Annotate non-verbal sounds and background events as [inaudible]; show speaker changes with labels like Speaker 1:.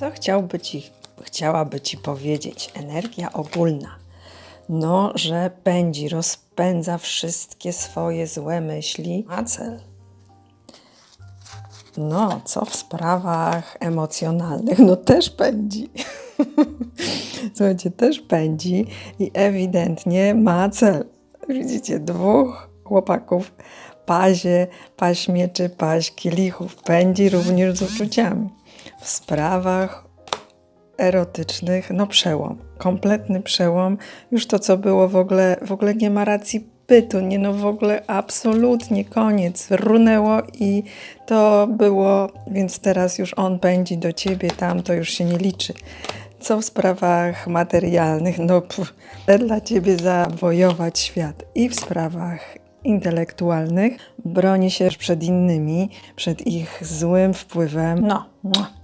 Speaker 1: Co chciałby ci, chciałaby ci powiedzieć energia ogólna? No, że pędzi, rozpędza wszystkie swoje złe myśli na cel. No, co w sprawach emocjonalnych? No też pędzi. [laughs] Słuchajcie, też pędzi i ewidentnie ma cel. Widzicie, dwóch chłopaków pazie, paść mieczy, paść kielichów. Pędzi również z uczuciami. W sprawach erotycznych, no przełom. Kompletny przełom. Już to, co było w ogóle, w ogóle nie ma racji bytu, nie no w ogóle absolutnie koniec. Runęło i to było, więc teraz już on pędzi do ciebie, tam to już się nie liczy. Co w sprawach materialnych, no pff, dla ciebie zawojować świat i w sprawach intelektualnych broni się przed innymi, przed ich złym wpływem. No, mua.